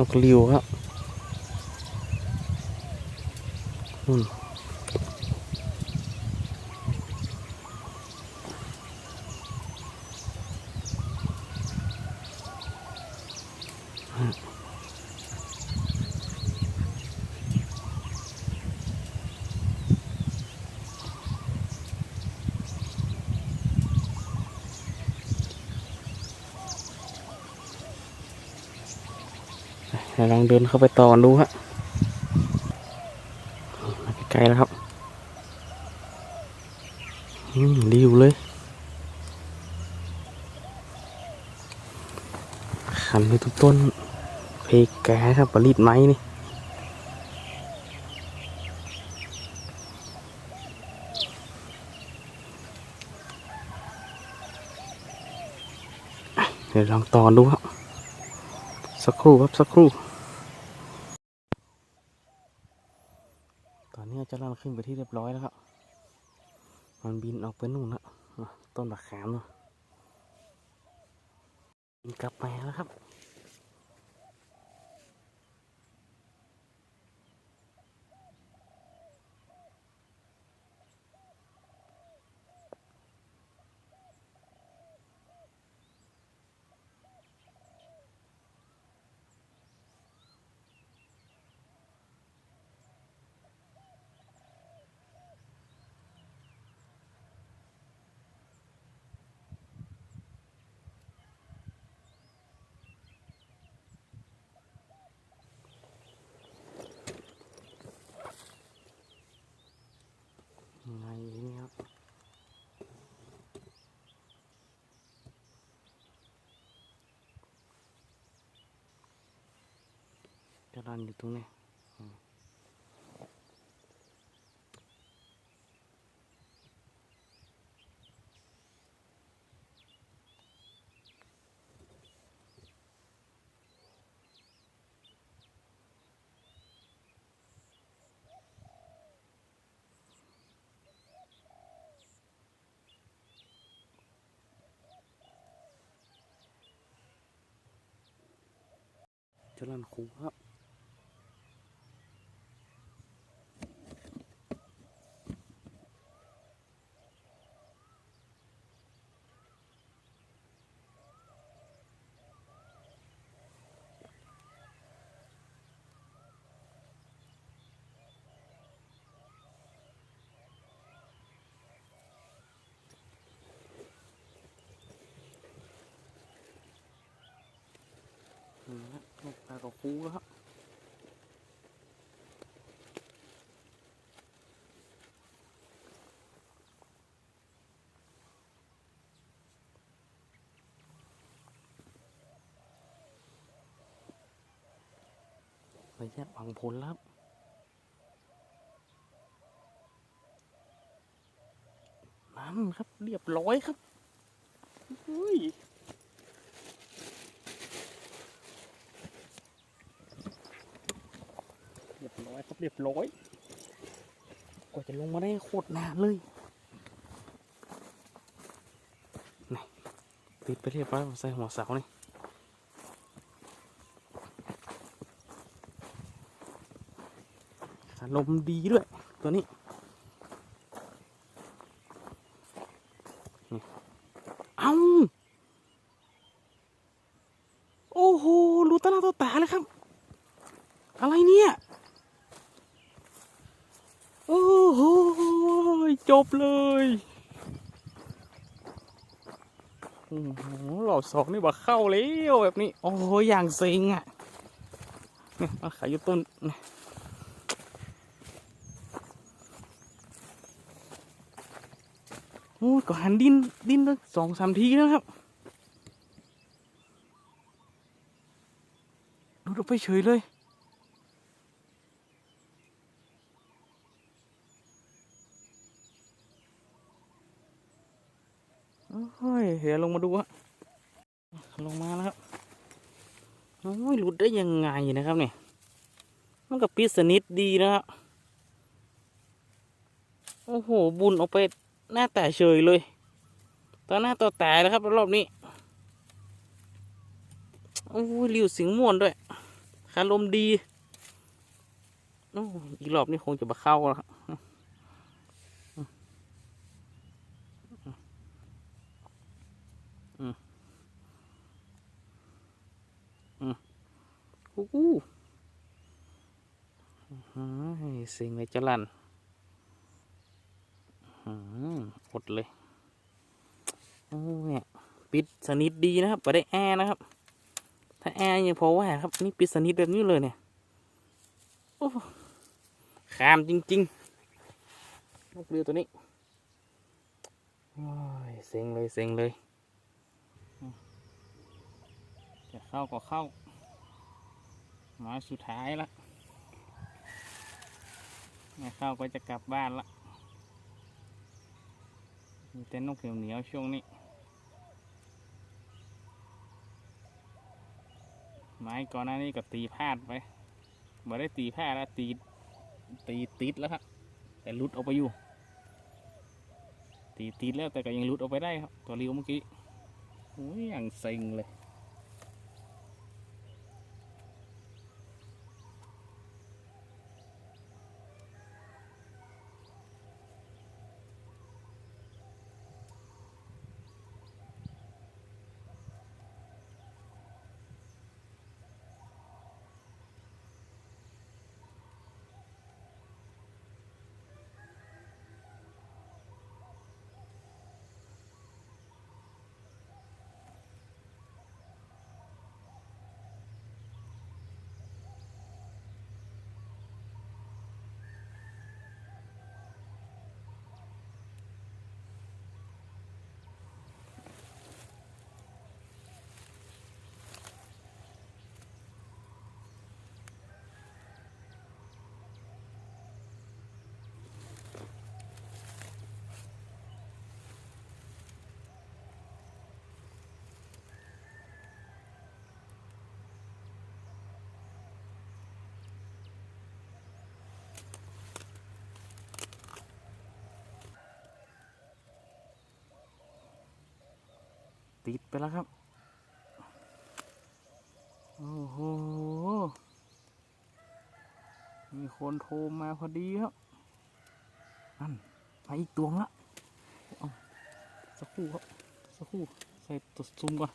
นกริวครับนู่น ลองเดินเข้าไปต่อดูฮะใกล้แล้วครับดีอยู่เลยขันไปทุกต้นเพกแกครับผลิตไม้นี่เดี๋ยวลองต่อดูครับ สักครู่ครับ สักครู่ ตอนนี้เจะลัน ขึ้นไปที่เรียบร้อยแล้วครับ มันบินออกไปนู่นละอะต้นบักขามเนาะบินกลับมาแล้วครับ ยังไงนี่ครับ จะรันอยู่ตรงนี้อืมจะรันคูครับ นี่ฮะน กตากับคูแล้วครับระยะหวังผลแล้วครับนั่นครับ เรียบร้อยครับเฮ้ย เรียบร้อยครบเรียบร้อยกว่าจะลงมาได้โคตรนานเลยนี่ติดไปเรียบร้อยใส่หัวเสานี่ลมดีด้วยตัวนี้เอา โอ้โห รู้ตั้งหน้าต่อตาเลยครับ อะไรเนี่ย โอ้โห จบเลยโอ้โหหลอสองนี่บ่เข้าแล้วแบบนี้ โอ้โหอย่างเซ็งอะเนี่ยมาขายอยู่ต้นนี่โอ้ยก็หันดินดินตั้งสองสามทีแล้วครับ ดูดออกไปเฉยเลย โอ้ยเดี๋ยวลงมาดูฮะลงมาแล้วครับโอ้ยหลุดได้ยังไงนะครับเนี่ยมันกับปิดสนิทดีนะครับโอ้โห บุญออกไปหน้าแต่เฉยเลยตอนหน้าต่อแต่นะครับรอบนี้ โอ้ยริวสิงม่วนด้วยคารมดีโอ้อีกรอบนี้คงจะมาเข้าแล้วครับอืมอืม อู้สิ่งเลยจะลั่นอื้อหืออดเลยโอ้เนี่ยปิดสนิทดีนะครับไม่ได้แอร์นะครับ ถ้าแอร์ยังพอว่าครับนี่ปิดสนิทแบบนี้เลยเนี่ยโอ้ขามจริงๆนกเรือตัวนี้โอ้ยเซ็งเลยเซ็งเลยจะเข้าก็เข้า หมาสุดท้ายละไม่เข้าก็จะกลับบ้านละมีแต่นกเหนียวเหนียวช่วงนี้ ไม้ก่อนหน้านี้ก็ตีพลาดไปบ่ได้ตีพลาดแล้วตีตีติดแล้วครับ แต่ลุดออกไปอยู่ ตีติดแล้วแต่ก็ยังลุดออกไปได้ครับ ตัวเรียวเมื่อกี้โอ้ยอย่างเซ็งเลย ติดไปแล้วครับ โอ้โห มีคนโทรมาพอดีครับนั่นมาอีกตัวละเอาสักครู่ครับ สักครู่ ใส่ตัวซูมก่อน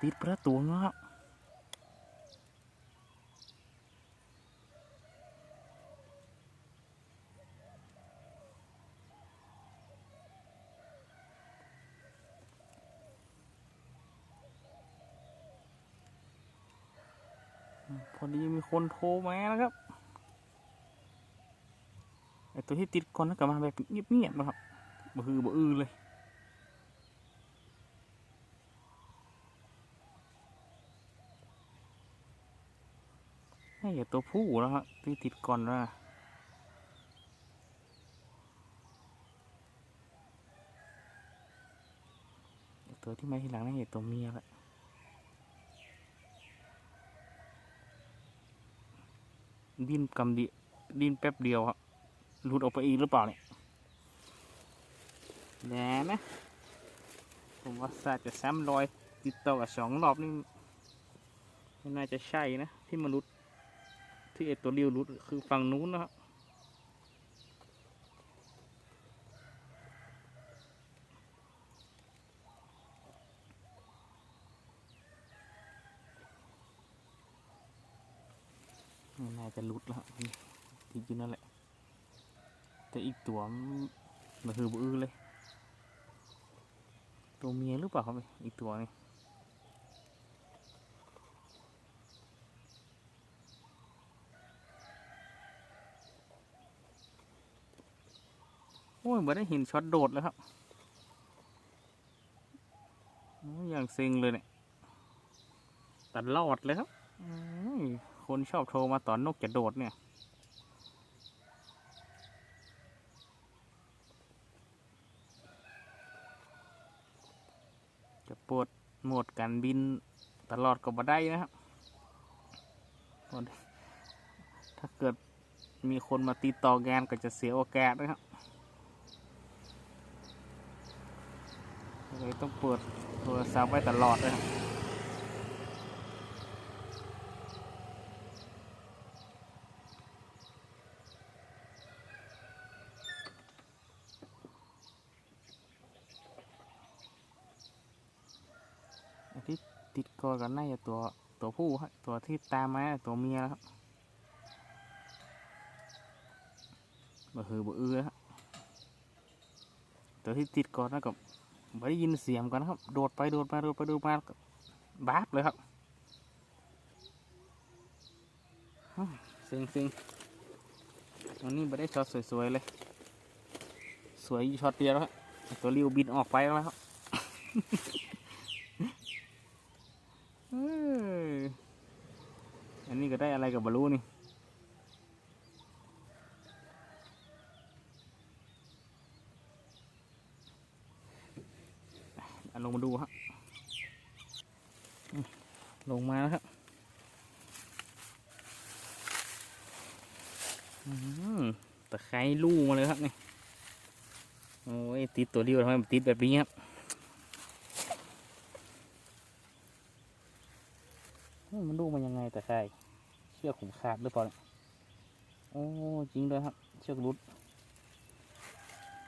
ติดไปแล้วตัวแล้วครับ พอดีมีคนโทรมาแล้วครับไอตัวที่ติดก่อนแล้วกลับมาแบบเงียบๆนะครับบ่ฮือบ่อือเลยให้อย่าตัวผู้แล้วครับที่ติดก่อนนะตัวที่มาทีหลังนี่นไอ้ตัวเมียแหละ ดิ้นกำดิดิ้นแป๊บเดียวครับหลุดออกไปอีกหรือเปล่าเนี่ยแหน่นะผมว่าซาจะซ้ำรอยติดต่อกับสองรอบนี่ไม่น่าจะใช่นะ ที่มนุษย์ที่เอตัวเรียวรุดคือฝั่งนู้นนะครับไม่น่า จะหลุดแล้วที่จริงนั่นแหละ แต่อีกตัวมันคือบือเลย ตัวเมียหรือเปล่าครับอีกตัวนี้โอ้ยเหมือนได้เห็นช็อตโดดแล้วครับอย่างเซ็งเลยเนี่ยตัดลอดเลยครับอ คนชอบโทรมาตอนนกจะโดดเนี่ย จะปวดโหมดการบินตลอดก็บ่ได้นะครับ ถ้าเกิดมีคนมาติดต่องานก็จะเสียโอกาสนะครับเลยต้องเปิดโทรศัพท์ไว้ตลอดเลยครับอันที่ ติดกอกันน่าจะตัวตัวผู้ครับตัวที่ตามมาตัวเมียแล้วครับบ่ฮือบ่อื้อครับตัวที่ติดกอนแล้วก็ไม่ได้ยินเสียงกันนะครับ โดดไปโดดมาโดดไปโดดมาบาบเลยครับฮึ่มซึ้งซึ้งวันนี้ไม่ได้ช็อตสวยๆเลย สวยช็อตเดียวแล้วครับตัวริวบินออกไปแล้วครับ อันนี้ก็ได้อะไรกับบอลูนี่อะลงมาดูครับลงมาแล้วครับอืมตะไคร้ลู่มาเลยครับนี่ โอ้ยติดตัวเดียวทำไมติดแบบนี้ครับเฮ้ยมันลู่ มายังไงตะไคร้เชือกผมขาดหรือเปล่าโอ้จริงด้วยครับ เชือกรุด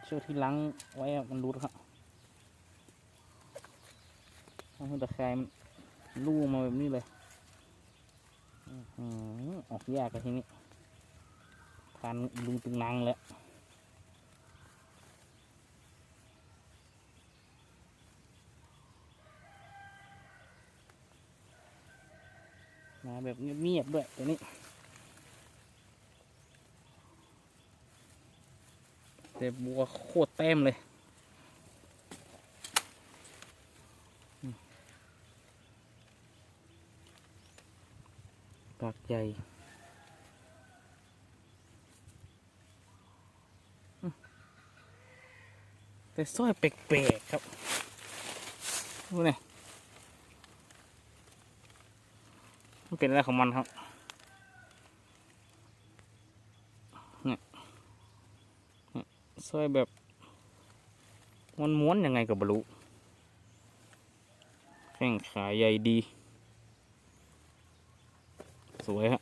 เชือกที่ลังไว้มันรุดครับเอาให้ตะไคร้มันลู่มาแบบนี้เลยออกยากกันทีนี้พันลุงตึงนังแล้ว มาแบบเงียบๆด้วยตัวนี้ แต่บัวโคตรเต็มเลยปากใหญ่แต่สร้อยแปลกๆครับ ดูนี่ มันเป็นอะไรของมันครับเนี่ยสร้อยแบบม้วนๆยังไงกับบรูแข้งขาใหญ่ดี สวยฮะ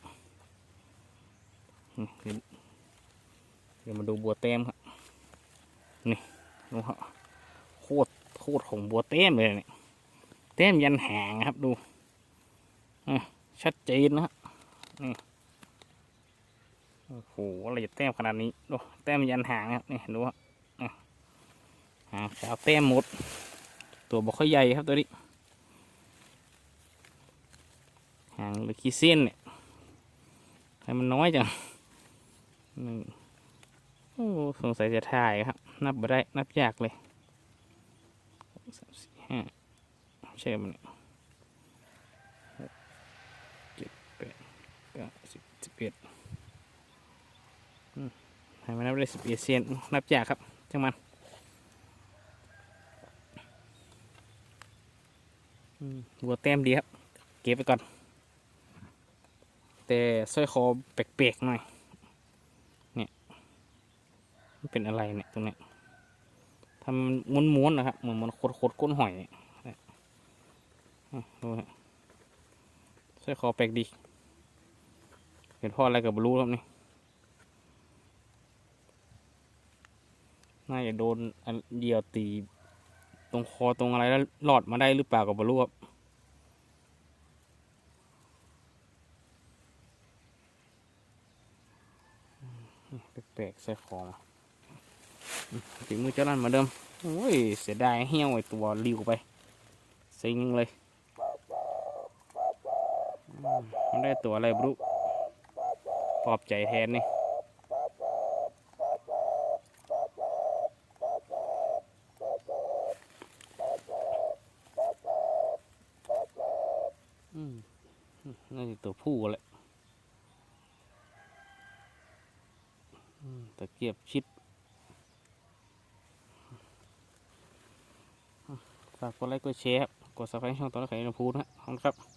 อืมเดี๋ยวเดี๋ยวมาดูบัวเต็มครับนี่ดูฮะโคตรโคตรของบัวเต็มเลยเนี่ยเต็มยันหางครับดูอะ ชัดเจนนะฮะนี่โอ้โหอะไรจะเต็มขนาดนี้ดูเต็มยันหางครับนี่ดูฮะอะหางขาวเต็มหมด ตัวบกค่อยใหญ่ครับตัวนี้หางเหรือขี้เส้นเนี่ยให้มันน้อยจังนึ่โอ้สงสัยจะถ่ายครับ นับไม่ได้นับยากเลยสามสี่ห้าใช่มันยหกเจ็ดแปดเก้าสิ บเอ็ดให้มันนับได้สิบเอ็ดเซนนับยากครับจังมันอืมหัวแต้มดีครับ เก็บไปก่อน แต่สร้อยคอแปลกๆหน่อย เนี่ยมันเป็นอะไรเนี่ยตรงเนี้ยทำม้วนๆนะครับ เหมือนมันโคตรๆก้นหอยเนี่ยเนี่ยอะดูฮะสร้อยคอแปลกดี เป็นพ่ออะไรกับบรู้ครับนี่น่าจะโดนอันเดียวตี ตรงคอตรงอะไรแล้วหลอดมาได้หรือเปล่ากับบรู้ครับแปลกๆใส่ของถึงมือเจ้านั่นเหมาเดิม โอ้ย เสียดายเหี้ยวไอตัวริวไปซิงเลย มันได้ตัวอะไรบรุ ปลอบใจแทนนี่น่าจะตัวผู้แหละตะเกียบชิด ฝากกดไลค์กดแชร์กดซับสไครต์ช่องตัวละไข่นพูดนะครับขอบคุณครับ